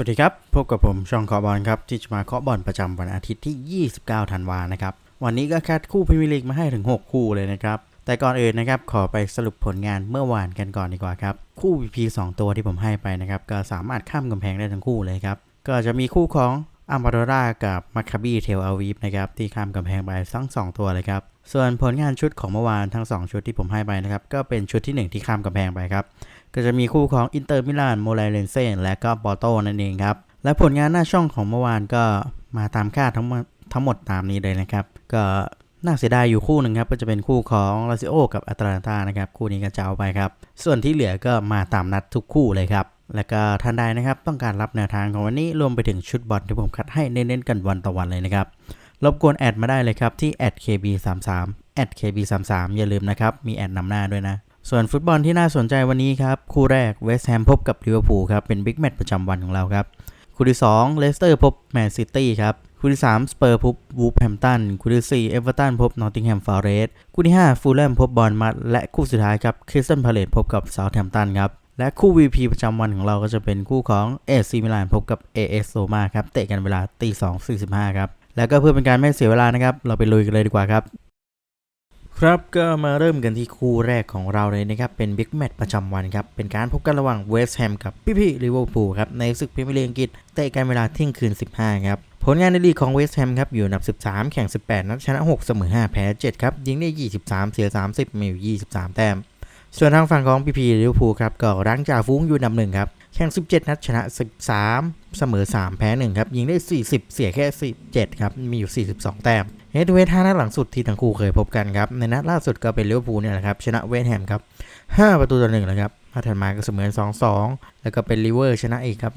สวัสดีครับ พบกับผมช่องเคาะบอลครับ ที่จะมาเคาะบอลประจำวันอาทิตย์ที่ 29 ธันวานะครับ วันนี้ก็คัดคู่พรีเมียร์ลีกมาให้ถึง 6 คู่เลยนะครับ แต่ก่อนอื่นนะครับ ขอไปสรุปผลงานเมื่อวานกันก่อนดีกว่าครับ คู่ VP 2 ตัวที่ผมให้ไปนะครับ ก็สามารถข้ามกำแพงได้ทั้งคู่เลยครับ ก็จะมีคู่ของอัมบาโดรากับมัคคาบีเทลอาวีฟนะครับที่ข้ามกำแพงไปทั้งสองตัวเลยครับ ส่วนผลงานชุดของเมื่อวานทั้ง 2 ชุดที่ผมให้ไปนะครับก็เป็นชุดที่ 1 ที่ข้ามกำแพงไปครับ ก็จะมีคู่ของอินเตอร์มิลานโมไลเลนเซนและก็ปอร์โตนั่นเองครับ และผลงานหน้าช่องของเมื่อวานก็มาตามคาดทั้งหมดทั้งหมดตามนี้เลยนะครับ ก็น่าเสียดายอยู่คู่หนึ่งครับ ก็จะเป็นคู่ของลาซิโอกับอัตแลนตานะครับ คู่นี้ก็จะเอาไปครับ ส่วนที่เหลือก็มาตามนัดทุกคู่เลยครับ แล้วก็ท่านใดนะครับ ต้องการรับแนวทางของวันนี้รวมไปถึงชุดบอลที่ผมคัดให้เน้นๆกันวันต่อวันเลยนะครับรบกวนแอดมาได้เลยครับที่ @kb33 @kb33 อย่าลืมนะครับ มีแอดนำหน้าด้วยนะ ส่วนฟุตบอลที่น่าสนใจวันนี้ครับ คู่แรกเวสต์แฮมพบกับลิเวอร์พูลครับ เป็นบิ๊กแมตช์ประจำวันของเราครับ คู่ที่2เลสเตอร์พบแมนซิตี้ครับ คู่ที่3สเปอร์พบวูฟแฮมตัน คู่ที่4เอเวอร์ตันพบนอตติงแฮมฟอร์เรสต์คู่ที่5ฟูลแลมพบบอร์นมัดและคู่สุดท้ายครับคริสตันพาเลตพบกับเซาท์แฮมตันครับและคู่ VP ประจำวันของเราก็จะเป็นคู่ของเอซีมิลานพบกับ AS โ o มาครับ เตะกันเวลาตี2 45ครับ แล้วก็เพื่อเป็นการไม่เสียเวลานะครับ เราไปลุยกันเลยดีกว่าครับ ครับก็มาเริ่มกันที่คู่แรกของเราเลยนะครับ เป็นบิ๊กแมตช์ประจำวันครับ เป็นการพบกันระหว่างเวสต์แฮมกับพี่พี่ลิเวอร์พูลครับ ในศึกพรีเมียร์ลีกอังกฤษเตะกันเวลาเที่ยงคืน 15 ครับ ผลงานในลีกของเวสต์แฮมครับ อยู่อันดับ 13 แข่ง 18 นัดชนะ 6 เสมอ 5 แพ้ 7 ครับ ยิงได้ 23 เสีย 30 มีอยู่ 23 แต้ม ส่วนทางฝั่งของพี่พีลิเวอร์พูลครับก็รั้งจ่าฟุ้งอยู่อันดับหนึ่งครับแข่ง 17 นัดชนะ 13 เสมอ 3 แพ้ 1 ครับยิงได้ 40 เสียแค่ 17 ครับมีอยู่ 42 แต้ม เฮดทูเฮด5นัดหลังสุดที่ทั้งคู่เคยพบกันครับ ในนัดล่าสุดก็เป็นลิเวอร์พูลเนี่ยแหละครับ ชนะเวสแฮมครับ 5 ประตูต่อ1เลยครับมาถัดมาก็เสมอ 2-2 แล้วก็เป็นลิเวอร์ชนะอีกครับ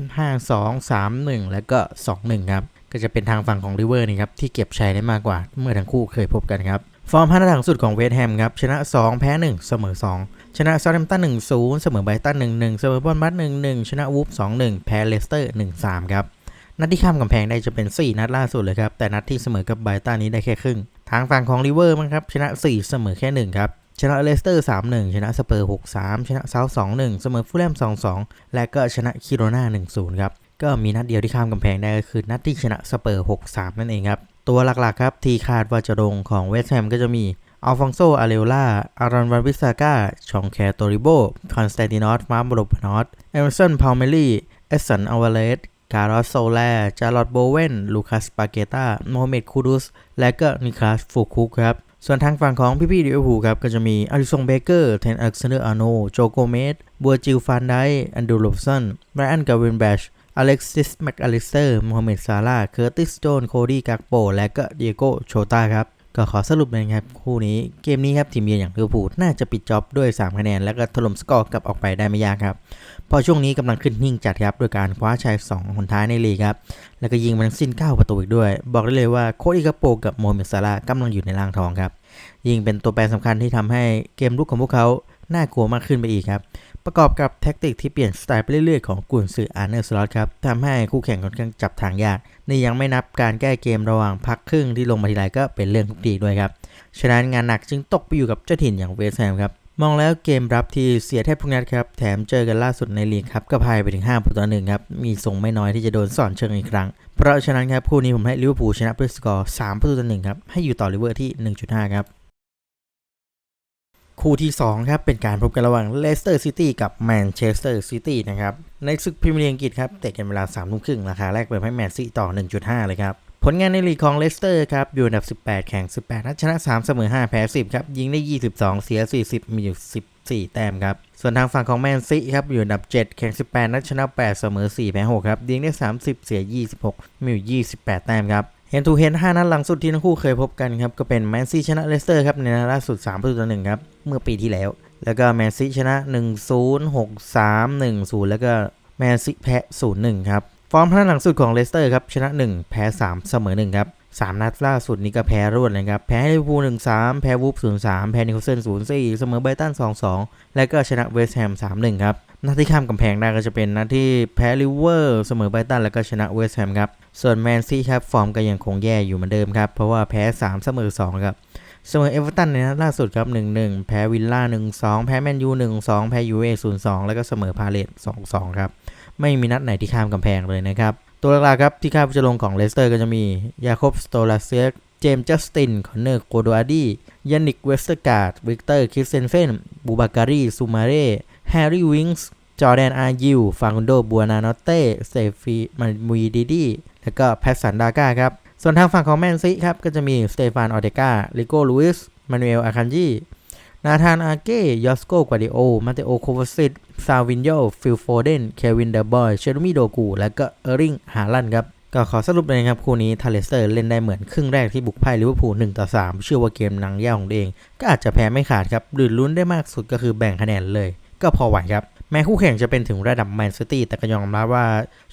5-2 3-1 แล้วก็ 2-1 ครับ ก็จะเป็นทางฝั่งของลิเวอร์นี่ครับ ที่เก็บชัยได้มากกว่า เมื่อทั้งคู่เคยพบกันครับ ฟอร์ม5นัดหลังสุดของเวสแฮมครับ ชนะ 2 แพ้ 1 เสมอ 2 ชนะซาร์แฮมตัน1-0 เสมอไบรตัน1-1 เสมอบอลมัด1-1 ชนะวูฟ2-1 แพ้เลสเตอร์ 1-3 ครับ นัดที่ข้ามกำแพงได้จะเป็น 4 นัดล่าสุดเลยครับ แต่นัดที่เสมอกับไบรตันนี้ได้แค่ครึ่ง ทางฝั่งของลิเวอร์มั้งครับ ชนะ 4 เสมอแค่ 1 ครับ ชนะเลสเตอร์ 3-1 ชนะสเปอร์ 6-3 ชนะเซาท์2-1 เสมอฟูลแลม 2-2 และก็ชนะคิโรนา1-0 ครับ ก็มีนัดเดียวที่ข้ามกำแพงได้ก็คือ นัดที่ชนะสเปอร์ 6-3 นั่นเองครับ ตัวหลักๆครับที่คาดว่าจะลงของเวสต์แฮมก็จะมีอัลฟองโซ อาเรโอลาอารอนวาวิสากา ชองแคโตริโบ คอนสแตนตินอส มาร์โบโลปนอส เอเมอร์สัน พาวเมลี่ เอสันอวาเลส การอสโซแลจารอดโบเวนลูคัสปาเกตาโมฮัมเหม็ดคูดุส และก็นิคลาสฟูคุกครับ ส่วนทางฝั่งของพี่พี่ลิเวอร์พูลครับ ก็จะมีอาริซงเบเกอร์เทนอักเซเนอร์อาโนโจโกเมสบัวจิลฟานไดแอนดูโรบสันไบรอันกาวินแบชอเล็กซิสแม็กอลิสเตอร์โมฮัมเหม็ดซาลาเคอร์ติสโจนโคดี้กักโปและก็เดียโกโชตาครับ ก็ขอสรุปเลยครับคู่นี้เกมนี้ครับทีมเยือนอย่างลิเวอร์พูลน่าจะปิดจ็อบด้วย 3 คะแนน แล้วก็ถล่มสกอร์กลับออกไปได้ไม่ยากครับ พอช่วงนี้กำลังขึ้นนิ่งจัดครับโดยการคว้าชัย2หนท้ายในลีกครับ แล้วก็ยิงมันสิ้น 9 ประตูอีกด้วย บอกได้เลยว่าโคดิกาโปกับโมเมซาลากำลังอยู่ในล่างทองครับ ยิงเป็นตัวแปรสำคัญที่ทำให้เกมลุกของพวกเขาน่ากลัวมากขึ้นไปอีกครับ ประกอบกับแท็กติกที่เปลี่ยนสไตล์ไปเรื่อยๆของกุนซืออาร์เนอร์สล็อตครับทำให้คู่แข่งค่อนข้างจับทางยาก นี่ยังไม่นับการแก้เกมระหว่างพักครึ่งที่ลงมาทีไรก็เป็นเรื่องทุกทีด้วยครับ ฉะนั้นงานหนักจึงตกไปอยู่กับเจ้าถิ่นอย่างเวสต์แฮมครับมองแล้วเกมรับที่เสียแทบทุกนัดครับ แถมเจอกันล่าสุดในลีกครับก็พ่ายไปถึง5ประตูต่อหนึ่งครับ มีทรงไม่น้อยที่จะโดนสอนเชิงอีกครั้ง เพราะฉะนั้นครับคู่นี้ผมให้ลิเวอร์พูลชนะด้วยสกอร์3ประตูต่อหนึ่งครับ ให้อยู่ต่อลิเวอร์ที่ 1.5 ครับ คู่ที่2ครับเป็นการพบกันระหว่างเลสเตอร์ซิตี้กับแมนเชสเตอร์ซิตี้นะครับในศึกพรีเมียร์ลีกอังกฤษครับเตะกันเวลา3ทุ่มครึ่งราคาแรกเปิดให้แมนซีต่อ 1.5 เลยครับ ผลงานในลีกของเลสเตอร์ครับ อยู่อันดับ 18 แข่ง 18 นัดชนะ 3 เสมอ 5 แพ้ 10 ครับ ยิงได้ 22 เสีย 40 มีอยู่ 14 แต้มครับ ส่วนทางฝั่งของแมนซีครับ อยู่อันดับ 7 แข่ง 18 นัดชนะ 8 เสมอ 4 แพ้ 6 ครับยิงได้ 30 เสีย 26 มีอยู่ 28 แต้มครับ เฮนทูเฮน5นัดหลังสุดที่ทั้งคู่เคยพบกันครับ ก็เป็นแมนซีชนะเลสเตอร์ครับ ในนัดล่าสุด3ประตูต่อหนึ่งครับ เมื่อปีที่แล้ว แล้วก็แมนซีชนะ 1-0 6-3 1-0 แล้วก็แมนซีแพ้ 0-1 ครับ ฟอร์มพนัดหลังสุดของเลสเตอร์ครับ ชนะ 1 แพ้ 3 เสมอ 1 ครับ 3 นัดล่าสุดนี้ก็แพ้รวดเลยครับ แพ้ลิเวอร์พูล1-3 แพ้วูฟ0-3 แพ้นิโคลเซน0-4 เสมอไบรตัน2-2 และก็ชนะเวสต์แฮม3-1 ครับนัดที่ข้ามกำแพงได้ก็จะเป็นนัดที่แพ้ลิเวอร์ เสมอไบรตันแล้วก็ชนะเวสต์แฮมครับ ส่วนแมนซีครับ ฟอร์มก็ยังคงแย่อยู่เหมือนเดิมครับ เพราะว่าแพ้ 3 เสมอ 2 ครับ เสมอเอเวอร์ตันในนัดล่าสุดครับ 1-1 แพ้วิลล่า 1-2 แพ้แมนยู 1-2 แพ้ยูเอ0-2 แล้วก็เสมอพาเลต2-2 ครับ ไม่มีนัดไหนที่ข้ามกำแพงเลยนะครับ ตัวหลักๆครับที่คาดว่าจะลงของเลสเตอร์ก็จะมียาคบสโตลาเซียเจมส์จัสติน คอนเนอร์โกโดอาดียานิกเวสเตอร์การ์ด วิกเตอร์คิสเซนเฟน บูบาการีซูมาเร่ แฮร์รี่วิงส์ จอแดนอาร์ยูฟางกุนโด บัวนานอตเต้เซฟีมันมุยดีดี แล้วก็แพสสันดาก้าครับ ส่วนทางฝั่งของแมนซีครับ ก็จะมีสเตฟาน ออเดกาลิโกลูอิส มานูเอล อาคันจี นาธานอาเก้ยอสโกกวาดิโอ มาเตโอโควัสิตซาวินโยฟิลโฟเดน เควินเดอร์บอย เชลูมิโดกู และก็เออริง ฮาลันครับ ก็ขอสรุปเลยนะครับ คู่นี้ทาเลสเตอร์เล่นได้เหมือนครึ่งแรกที่บุกไพ่ลิเวอร์พูล1ต่อ3เชื่อว่าเกมนังย่าของตัวเอง ก็อาจจะแพ้ไม่ขาดครับหรือลุ้นได้มากสุดก็คือแบ่งคะแนนเลย ก็พอไหวครับแม้คู่แข่งจะเป็นถึงระดับแมนซิตี้แต่ก็ยอมรับว่า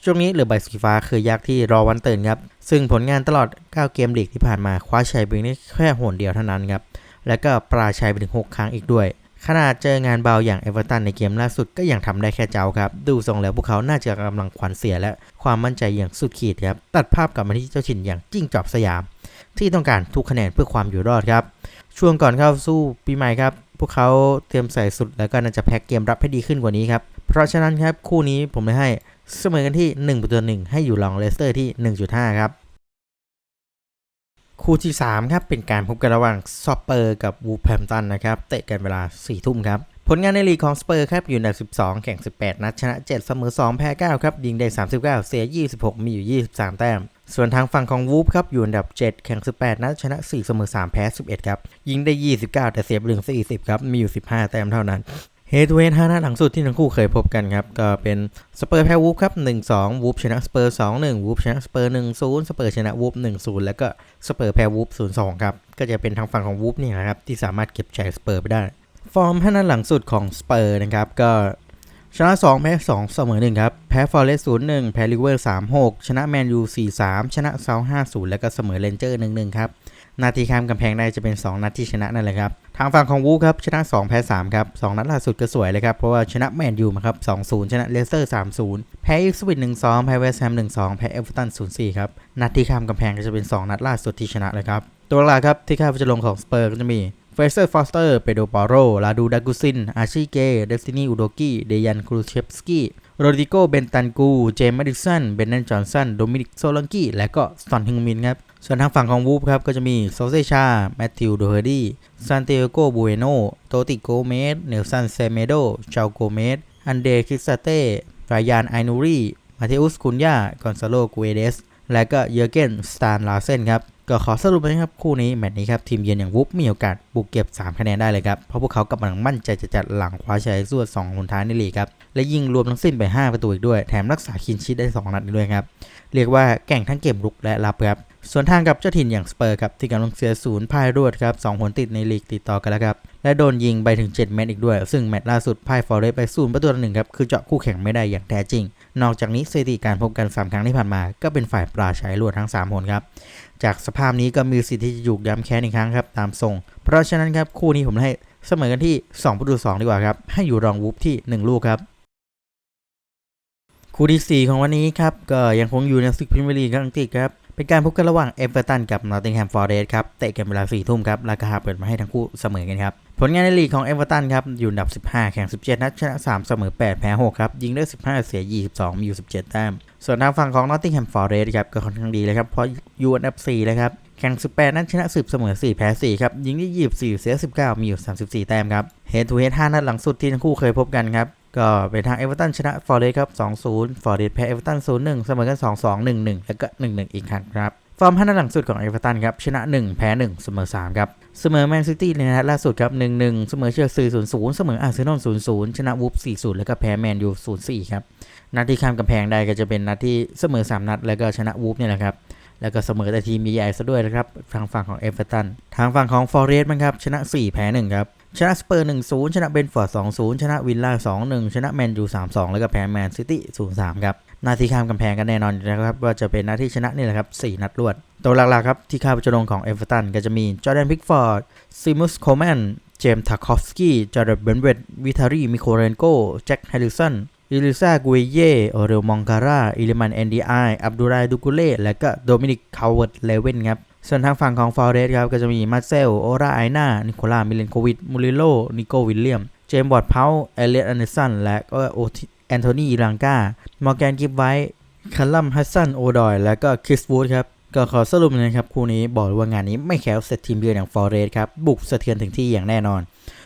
ช่วงนี้เหลือใบสีฟ้าคือยากที่รอวันตื่นครับซึ่งผลงานตลอด 9 เกมลีกที่ผ่านมาคว้าชัยเพียงได้แค่หนเดียวเท่านั้นครับ และก็ปราชัยไปถึง 6 ครั้งอีกด้วย ขนาดเจองานเบาอย่างเอเวอร์ตันในเกมล่าสุดก็ยังทำได้แค่เจ้าครับ ดูทรงแล้วพวกเขาน่าจะกำลังขวัญเสียและความมั่นใจอย่างสุดขีดครับ ตัดภาพกลับมาที่เจ้าถิ่นอย่างจิ้งจอบสยาม ที่ต้องการทุกคะแนนเพื่อความอยู่รอดครับ ช่วงก่อนเข้าสู้ปีใหม่ครับพวกเขาเตรียมใส่สุดแล้วก็น่าจะแพ็กเกมรับให้ดีขึ้นกว่านี้ครับ เพราะฉะนั้นครับคู่นี้ผมเลยให้เสมอกันที่1ประตูหนึ่งให้อยู่รองเลสเตอร์ที่ 1.5 ครับ คู่ที่ 3 ครับ เป็นการพบกันระหว่างซอปเปอร์กับวูแพมตันนะครับ เตะกันเวลา 4 ทุ่มครับ ผลงานในลีกของสเปอร์ครับ อยู่อันดับ12 แข่ง 18 นัดชนะ 7 เสมอ 2 แพ้ 9 ครับ ยิงได้ 39 เสีย 26 มีอยู่ 23 แต้ม ส่วนทางฝั่งของวูฟครับ อยู่อันดับ 7 แข่ง 18 นัดชนะ 4 เสมอ 3 แพ้ 11 ครับ ยิงได้ 29 แต่เสียไปถึง40 ครับ มีอยู่ 15 แต้มเท่านั้น เฮดเวทห้านัดหลังสุดที่ทั้งคู่เคยพบกันครับ ก็เป็นสเปอร์แพ้วูฟครับ 1-2 วูฟชนะสเปอร์2-1 วูฟชนะสเปอร์1-0 สเปอร์ชนะวูฟ1-0 แล้วก็สเปอร์แพ้วูฟ0-2 ครับ ก็จะเป็นทางฝั่งของวูฟนี่นะครับ ที่สามารถเก็บชัยสเปอร์ไปได้ ฟอร์มห้านัดหลังสุดของสเปอร์นะครับ ก็ชนะ 2 แพ้ 2 เสมอ 1 ครับ แพ้ฟอร์เรสต์0-1แพ้ลิเวอร์3-6ชนะแมนยู4-3ชนะเซา5-0แล้วก็เสมอเรนเจอร์1-1ครับ นาทีข้ามกำแพงได้จะเป็น 2 นัดที่ชนะนั่นแหละครับ ทางฝั่งของวูครับ ชนะ 2 แพ้3ครับ 2 นัดล่าสุดก็สวยเลยครับ เพราะว่าชนะแมนยูมาครับ 2-0 ชนะเลสเตอร์ 3-0 แพ้อีกสวิต1-2 แพ้เวสต์แฮม 1-2 แพ้เอเวอร์ตัน 0-4 ครับ นัดที่ข้ามกำแพงก็จะเป็น 2 นัดล่าสุดที่ชนะเลยครับ ตัวหลักครับที่คาดว่าจะลงของสเปอร์ก็จะมีเฟเซอร์ฟอสเตอร์เปโดปาโรลาดูดากุซิน อาชิเก เดสตินี อุโดกิ เดยัน ครูเชฟสกี้โรดิโก เบนตันกู เจมส์แมดิสัน เบนนันจอห์นสัน โดมินิก โซลังกี้ และก็สตอนฮิงมินครับ ส่วนทางฝั่งของวูฟครับก็จะมีโซเซชาแมทธิวโดเฮดี้ซานเตโกบูเอโนโตติโกเมสเนลสันเซเมโดชาโกเมสอันเดคิสเต้รายานไอนูรีมาเทอุสคุนยากอนซาโลกูเอเดสและก็เยอร์เกนสตานลาเซนครับ ก็ขอสรุปนะครับคู่นี้แมตช์นี้ครับทีมเยือนอย่างวูฟมีโอกาสบุกเก็บ 3 คะแนนได้เลยครับ เพราะพวกเขากำลังมั่นใจจะจัดหลังคว้าชัยส่วน2หนท้ายในลีกครับและยิงรวมทั้งสิ้นไป 5 ประตูอีกด้วยแถมรักษาคินชิดได้ 2 นัดด้วยครับ เรียกว่าแก่งทั้งเกมรุกและรับครับส่วนทางกับเจ้าถิ่นอย่างสเปอร์ครับที่กำลังเสียศูนย์พ่ายรวดครับ2หนติดในลีกติดต่อกันแล้วครับและโดนยิงไปถึง 7 เมตรอีกด้วย ซึ่งแมตช์ล่าสุดพ่ายฟอร์เรสต์ไปศูนย์ประตูต่อหนึ่งครับคือเจาะคู่แข่งไม่ได้อย่างแท้จริง นอกจากนี้สถิติการพบกัน 3 ครั้งที่ผ่านมา ก็เป็นฝ่ายปราชัยรวดทั้ง 3 หนครับ จากสภาพนี้ก็มีสิทธิ์ที่จะถูกย้ำแค้นอีกครั้งครับตามทรง เพราะฉะนั้นครับคู่นี้ผมให้เสมอกันที่2ประตู2ดีกว่าครับ ให้อยู่รองวูฟที่ 1 ลูกครับ คู่ที่ 4 ของวันนี้ครับก็ยังคงอยู่ในศึกพรีเมียร์ลีกอังกฤษครับเป็นการพบกันระหว่างเอเวอร์ตันกับนอตติงแฮมฟอร์เรสต์ครับเตะกันเวลา4ทุ่มครับราคาเปิดมาให้ทั้งคู่เสมอกันครับ ผลงานในลีกของเอเวอร์ตันครับ อยู่อันดับ 15 แข่ง 17 นัดชนะ 3 เสมอ 8 แพ้ 6 ครับ ยิงได้ 15 เสีย 22 มีอยู่ 17 แต้ม ส่วนทางฝั่งของนอตติงแฮมฟอร์เรสครับ ก็ค่อนข้างดีเลยครับ เพราะอยู่อันดับ 4 เลยครับ แข่ง 18 นัดชนะ 10 เสมอ 4 แพ้ 4 ครับ ยิงได้ 24 เสีย 19 มีอยู่ 34 แต้มครับเฮดทูเฮด5นัดหลังสุดที่ทั้งคู่เคยพบกันครับก็เป็นทางเอเวอร์ตันชนะฟอร์เรสครับ 2-0 ฟอร์เรสแพ้เอเวอร์ตัน 0-1 เสมอกัน 2-2 1-1 แล้วก็ 1-1 อีกครั้งครับ ฟอร์มห้านัดหลังสุดของเอเวอร์ตันครับชนะ 1 แพ้ 1 เสมอ 3 ครับเสมอแมนซิตี้ในนัดล่าสุดครับ 1-1 เสมอเชลซี0-0 เสมออาร์เซนอล0-0 ชนะวูฟ4-0 แล้วก็แพ้แมนยู0-4 ครับ นัดที่ข้ามกำแพงได้ก็จะเป็นนัดที่เสมอ 3 นัด แล้วก็ชนะวูฟเนี่ยแหละครับ แล้วก็เสมอแต่ทีมใหญ่ซะด้วยนะครับ ทางฝั่งของเอเวอร์ตัน ทางฝั่งของฟอร์เรสต์มันครับ ชนะ 4 แพ้ 1 ครับ ชนะสเปอร์ 1-0 ชนะเบนฟอร์ด 2-0 ชนะวิลล่า 2-1 ชนะแมนยู 3-2 แล้วก็แพ้แมนซิตี้ 0-3 ครับ นาทีข้ามกำแพงกันแน่นอนอยู่แล้วครับว่าจะเป็นนาทีชนะนี่แหละครับ 4 นัดรวด ตัวหลักๆครับที่คาดว่าลงของเอเวอร์ตันก็จะมีจอร์แดนพิกฟอร์ดซิมุสโคแมนเจมส์ทาคอฟสกี้จอร์แดนเบนเวดวิทารีมิโคเรนโกแจ็คแฮริสันอิลิซากุเย่โอเรลมองการาอิลิมันเอนดีไออับดุไรดูกุเล่และก็โดมินิกคาวเวิร์ดเลเวนครับส่วนทางฝั่งของฟอร์เรสครับก็จะมีมาเซลโอราไอนานิโคลามิเลนโควิดมูริโลนิโกวิลเลียม เจมส์บอร์ดเพาเอเลียตอันเดอร์สันและก็โอ แอนโทนีลังกามอร์แกนกิฟไวท์คัลลัมฮัสซันโอดอย และก็คริสวูดครับก็ขอสรุปเลยนะครับคู่นี้บอกว่างานนี้ไม่แข็งเสร็จทีมเยือนอย่างฟอร์เรสครับบุกสะเทือนถึงที่อย่างแน่นอน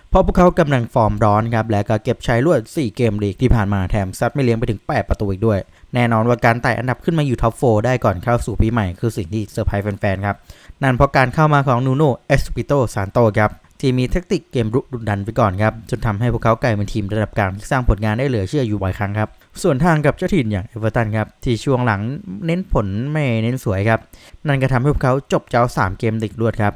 เพราะพวกเขากำลังฟอร์มร้อนครับและก็เก็บชัยรวด 4 เกมลีกที่ผ่านมาแถมซัดไม่เลี้ยงไปถึง 8 ประตูอีกด้วย แน่นอนว่าการไต่อันดับขึ้นมาอยู่ท็อป4ได้ก่อนเข้าสู่ปีใหม่คือสิ่งที่เซอร์ไพรส์แฟนๆครับนั่นเพราะการเข้ามาของนูโนเอสปิโตซานโตครับ ที่มีเทคนิคเกมรุกดุดันไปก่อนครับจนทำให้พวกเขากลายเป็นทีมระดับกลางที่สร้างผลงานได้เหลือเชื่ออยู่บ่อยครั้งครับส่วนทางกับเจ้าถิ่นอย่างเอเวอร์ตันครับที่ช่วงหลังเน้นผลไม่เน้นสวยครับนั่นก็ทำให้พวกเขาจบเจ้า 3 เกมติดรวดครับ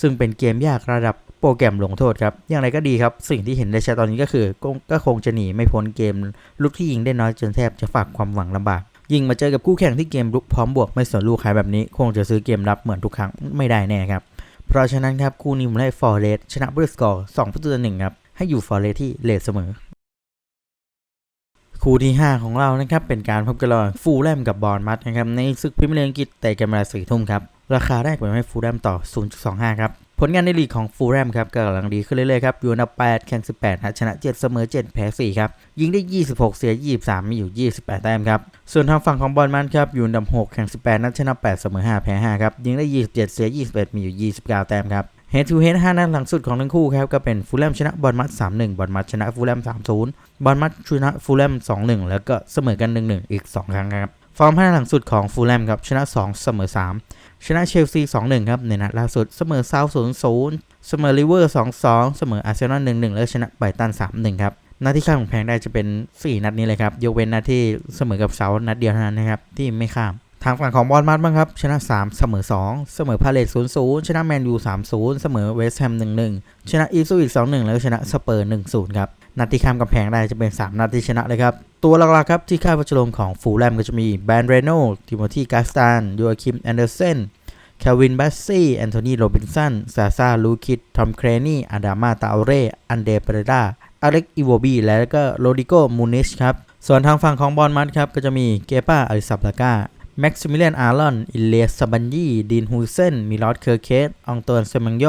ซึ่งเป็นเกมยากระดับโปรแกรมลงโทษครับ อย่างไรก็ดีครับ สิ่งที่เห็นได้ชัดตอนนี้ก็คือ ก็ก็คงจะหนีไม่พ้นเกมลุกที่ยิงได้น้อยจนแทบจะฝากความหวังลำบาก ยิงมาเจอกับคู่แข่งที่เกมลุกพร้อมบวกไม่สนลูกใครแบบนี้ คงจะซื้อเกมรับเหมือนทุกครั้งไม่ได้แน่ครับ เพราะฉะนั้นครับคู่นี้ผมให้ฟอร์เรสชนะบริสกอร์สองประตูต่อหนึ่งครับ ให้อยู่ฟอร์เรสที่เลทเสมอ คู่ที่ 5 ของเรานะครับ เป็นการพบกันระหว่างฟูลแลมกับบอลมัดนะครับ ในศึกพรีเมียร์ลีกอังกฤษแต่กันเวลาสี่ทุ่มครับ ราคาแรกผมให้ฟูลแลมต่อ 0.25 ครับ ผลงานในลีกของฟูลแลมครับก็กำลังดีขึ้นเรื่อยๆครับอยู่อันดับ8แข่ง 18นัดชนะ 7 เสมอ 7 แพ้ 4 ครับยิงได้ 26 เสีย 23 มีอยู่ 28 แต้มครับ ส่วนทางฝั่งของบอลมันครับอยู่อันดับ 6 แข่ง 18นัดชนะ 8 เสมอ 5 แพ้ 5 ครับยิงได้ 27 เสีย 21 มีอยู่ 29 แต้มครับเฮดทูเฮด5นัดหลังสุดของทั้งคู่ครับก็เป็นฟูลแลมชนะบอลมัด3-1บอลมัดชนะฟูลแลม3-0บอลมัดชนะฟูลแลม2-1แล้วก็เสมอกัน1-1อีก2ครั้งครับฟอร์ม5นัดหลังสุดของฟูลแลมครับชนะ2เสมอ3 ชนะเชลซี 2-1 ครับในนัดล่าสุดเสมอเซาท์0-0 เสมอลิเวอร์ 2-2 เสมออาร์เซนอล 1-1 แล้วชนะไบตัน 3-1 ครับนัดที่ข้ามของแพงได้จะเป็น 4 นัดนี้เลยครับ ยกเว้นนัดที่เสมอกับเซาท์นัดเดียวเท่านั้นนะครับ ที่ไม่ข้าม ทางฝั่งของบอลมัดบ้างครับ ชนะ 3 เสมอ 2 เสมอพาเลต0-0 ชนะแมนยู3-0 เสมอเวสต์แฮม 1-1 ชนะอีซูอีก2-1 แล้วชนะสเปอร์ 1-0 ครับ นัดที่ข้ามกำแพงได้จะเป็น 3 นัดที่ชนะเลยครับ ตัวหลักๆครับ ที่คาดว่าจะลงของฟูแลมก็จะมีแบนเรโนทิโมธีกาสตันยูอาคิมแอนเดอร์เซนแคลวินบัสซี่ แอนโทนีโรบินสันซาซาลูคิดทอมเครนี่อาดามาตาเร่อันเดเปเรดาอเล็กอีโวบีและก็โรดิโกมูนิชครับส่วนทางฝั่งของบอลมัดครับก็จะมีเกป้าอลิซาบลากา แม็กซิมิเลียน อารอน อิเลสซาบันยีดีน ฮูเซน มิลอดเคอร์เคสอองตวนเซมังโย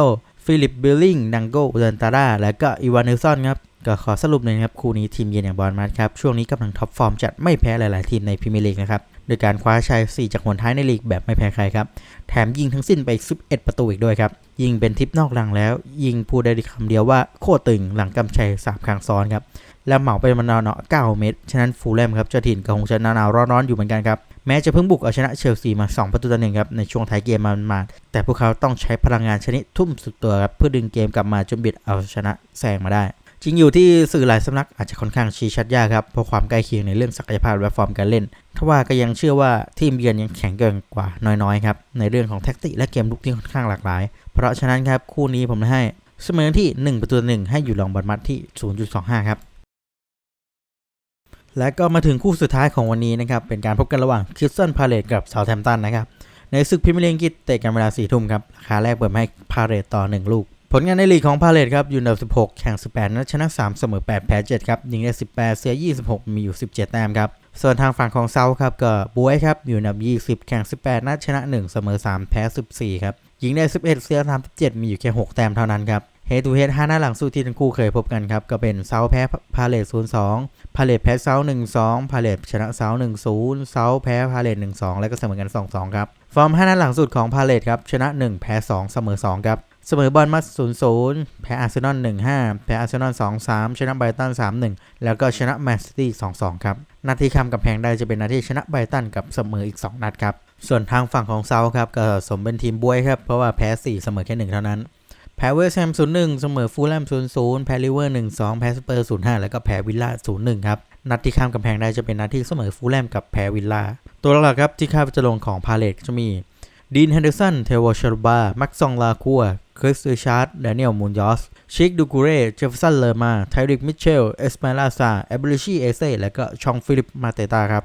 ฟิลิป บิลลิง ดังโกอุดันตาร่า และก็อีวานเนลสันครับ ก็ขอสรุปเลยนะครับ คู่นี้ทีมเยือนอย่างบอลมัดครับ ช่วงนี้กำลังท็อปฟอร์มจัดไม่แพ้หลาย ๆ ทีมในพรีเมียร์ลีกนะครับ โดยการคว้าชัย 4 จากหนท้ายในลีกแบบไม่แพ้ใครครับ แถมยิงทั้งสิ้นไป 11 ประตูอีกด้วยครับ ยิงเป็นทิปนอกรังแล้ว ยิงพูดได้คำเดียวว่าโคตรตึงหลังกำชัย3ครั้งซ้อนครับ แล้วเหมาไปมันนาวเนาะ9เม็ดฉะนั้นฟูลแลมครับเจ้าถิ่นก็คงจะนาวๆร้อนๆอยู่เหมือนกันครับ แม้จะเพิ่งบุกเอาชนะเชลซีมา 2 ประตูต่อหนึ่งครับในช่วงท้ายเกมมันมาแต่พวกเขาต้องใช้พลังงานชนิดทุ่มสุดตัวครับเพื่อดึงเกมกลับมาจนบิดเอาชนะแซงมาได้จริงอยู่ที่สื่อหลายสำนักอาจจะค่อนข้างชี้ชัดยากครับเพราะความใกล้เคียงในเรื่องศักยภาพและฟอร์มการเล่นทว่าก็ยังเชื่อว่าทีมเยือนยังแข็งเกินกว่าน้อยๆครับในเรื่องของแท็กติกและเกมลุกที่ค่อนข้างหลากหลาย เพราะฉะนั้นครับคู่นี้ผมให้เสมอที่ 1 ประตูหนึ่งให้อยู่รองบอลมัดที่ 0.25 ครับ และก็มาถึงคู่สุดท้ายของวันนี้นะครับ เป็นการพบกันระหว่างคิสตันพาเลตกับเซาแ h มตันนะครับ ในศึกพรีเมียร์ลีกกฤษเตะกันเวลา4ทุ่มครับราคาแรกเปิดให้พาเลตต่อ 1 ลูก ผลงานในลีกของพาเลตครับอยู่อันดับ 16 แข่ง 18 นัดชนะ 3 เสมอ 8 แพ้ 7 ครับยิงได้ 18 เสีย 26 มีอยู่ 17 แต้มครับ ส่วนทางฝั่งของเซาครับก็บวยครับอยู่อันดับ 20 แข่ง 18 นัดชนะ 1 เสมอ 3 แพ้ 14 ครับยิงได้ 11 เสีย 37 มีอยู่แค่ 6 แต้มเท่านั้นครับ เฮดทูเฮด5หน้าหลังสู้ที่ทั้งคู่เคยพบกันครับ ก็เป็นเซาแพ้พาเลต์0-2พาเลตแพ้เซา1-2พาเลตชนะเซา1-0เซาแพ้พาเลต1-2แล้วก็เสมอกัน2-2ครับ ฟอร์ม5นัดหลังสุดของพาเลตครับชนะ1แพ้2เสมอ2ครับ เสมอบอลมัด0-0แพ้อาร์เซนอล1-5แพ้อาร์เซนอล2-3ชนะไบรตัน3-1แล้วก็ชนะแมนซิตี้2-2ครับนาทีคำกับแพงได้จะเป็นนาทีชนะไบรตันกับเสมออีก 2 นัดครับส่วนทางฝั่งของเซาครับก็สมเป็นทีมบวยครับเพราะว่าแพ้ 4 เสมอแค่1เท่านั้น แพ้เวสต์แฮม0-1เสมอฟูลแลม0-0แพ้ลิเวอร์1-2แพ้สเปอร์0-5แล้วก็แพ้วิลล่า0-1ครับ นัดที่ข้ามกำแพงได้จะเป็นนัดที่เสมอฟูลแลมกับแพ้วิลล่า ตัวหลักครับที่คาดว่าจะลงของพาเลตจะมีดีนเฮนเดอร์สัน เทวอชาร์บา มักซองลาคัว คริสติชาร์ดแดเนียลมูนยอส ชิคดูกูเร่ เจฟสัน เลอร์มา ไทริก มิเชล เอสมาลาซา เอเบริชีเอเซ่และก็ชองฟิลิป มาเตตาครับ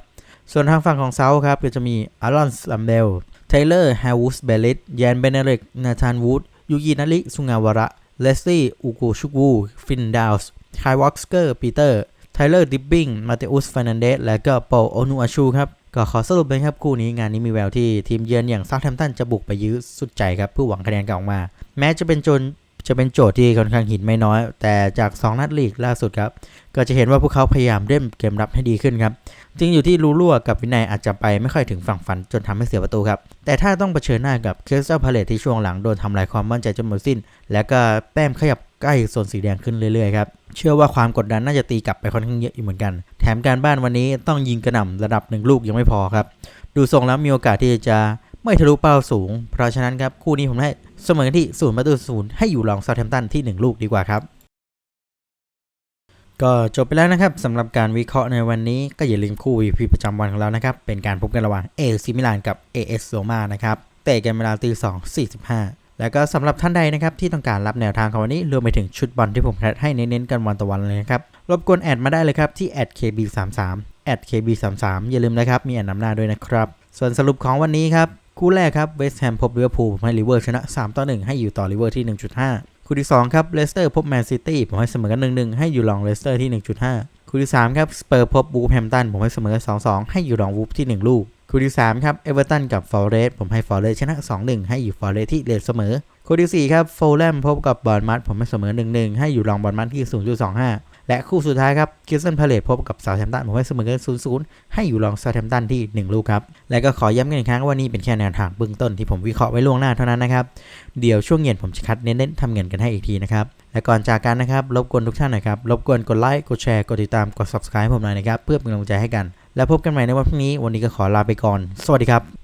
ส่วนทางฝั่งของเซาครับก็จะมีอารอนสลัมเบลเทเลอร์ แฮวูสเบลิตแยน เบเนเรกนาธานวูด ยูกินาริสุงาวาระ เลสลี่ อูกูชุกู ฟินดาวส์ไคายวอล์กสเกอร์ ปีเตอร์ ไทเลอร์ ดิบบิง มาเตอุสฟานันเดส และก็โปโอนูอาชู ครับ ก็ขอสรุปเลยครับ คู่นี้งานนี้มีแววที่ทีมเยือนอย่างซา u แ h ม m ตันจะบุกไปยื้อสุดใจครับเพื่อหวังคะแนนกลับออกมา แม้จะเป็นจน จะเป็นโจทย์ที่ค่อนข้างหินไม่น้อย แต่จาก 2 นัดลีกล่าสุดครับ ก็จะเห็นว่าพวกเขาพยายามเล่นเกมรับให้ดีขึ้นครับจริงอยู่ที่ลูรั่วกับวินัยอาจจะไปไม่ค่อยถึงฝั่งฝันจนทำให้เสียประตูครับ แต่ถ้าต้องเผชิญหน้ากับเคสเซอร์พาเลตที่ช่วงหลังโดนทำลายความมั่นใจจนหมดสิ้น และก็แต้มขยับใกล้โซนสีแดงขึ้นเรื่อยๆครับ เชื่อว่าความกดดันน่าจะตีกลับไปค่อนข้างเยอะอยู่เหมือนกัน แถมการบ้านวันนี้ต้องยิงกระหน่ำระดับหนึ่งลูกยังไม่พอครับ ดูทรงแล้วมีโอกาสที่จะไม่ทะลุเป้าสูง เพราะฉะนั้นครับคู่นี้ผมให้ เสมอกันที่ศูนย์ประตูศูนย์ให้อยู่รองซา u t แ a มตันที่ 1 ลูกดีกว่าครับ ก็จบไปแล้วนะครับสำหรับการวิเคราะห์ในวันนี้ก็อย่าลืมคู่ VP ประจำวันของเรานะครับ เป็นการพบกันระหว่าง AC มิลานกับ AS Roma นะครับเตะกันเวลาตี2 45แล้วก็สำหรับท่านใดนะครับ ที่ต้องการรับแนวทางของวันนี้ รวมไปถึงชุดบอลที่ผมแคดให้เน้นๆกันวันต่อวันเลยนะครับ รบกวนแอดมาได้เลยครับ ที่แอด @kb33 @kb33 อย่าลืมนะครับ มีแอดนำหน้าด้วยนะครับ ส่วนสรุปของวันนี้ครับ คู่แรกครับเวสต์แฮมพบลิเวอร์พูลผมให้ลิเวอร์ชนะ 3 ต่อ 1 ให้อยู่ต่อลิเวอร์ที่ 1.5 คู่ที่2ครับเลสเตอร์พบแมนซิตี้ผมให้เสมอกัน 1-1 ให้อยู่รองเลสเตอร์ที่ 1.5 คู่ที่3ครับสเปอร์พบบูฟแฮมตันผมให้เสมอ 2-2 ให้อยู่รองวูฟที่ 1 ลูก คู่ที่3ครับเอเวอร์ตันกับฟอร์เรสผมให้ฟอร์เรสชนะ 2-1 ให้อยู่ฟอร์เรสที่เลทเสมอ คู่ที่4ครับโฟลแลมพบกับบอลมัดผมให้เสมอ 1-1 ให้อยู่รองบอลมัดที่ 0.25 และคู่สุดท้ายครับคิสตันพาเลตพบกับซาแ a มตันผมให้เสมอกัน0-0ให้อยู่รองซาแ a มตันที่ 1 ลูกครับ และก็ขอย้ำกันอีกครั้งว่านี่เป็นแค่แนวทางเบื้องต้นที่ผมวิเคราะห์ไว้ล่วงหน้าเท่านั้นนะครับ เดี๋ยวช่วงเย็นผมจะคัดเน้นๆทำเงินกันให้อีกทีนะครับ และก่อนจากกันนะครับ รบกวนทุกท่านหนะครับ รบกวนกดไลค์ กดแชร์ กดติดตาม กด subscribe ผมหน่อยนะครับ เพื่อเป็นกำลังใจให้กัน แล้วพบกันใหม่ในวันพรุ่งนี้ วันนี้ก็ขอลาไปก่อน สวัสดีครับ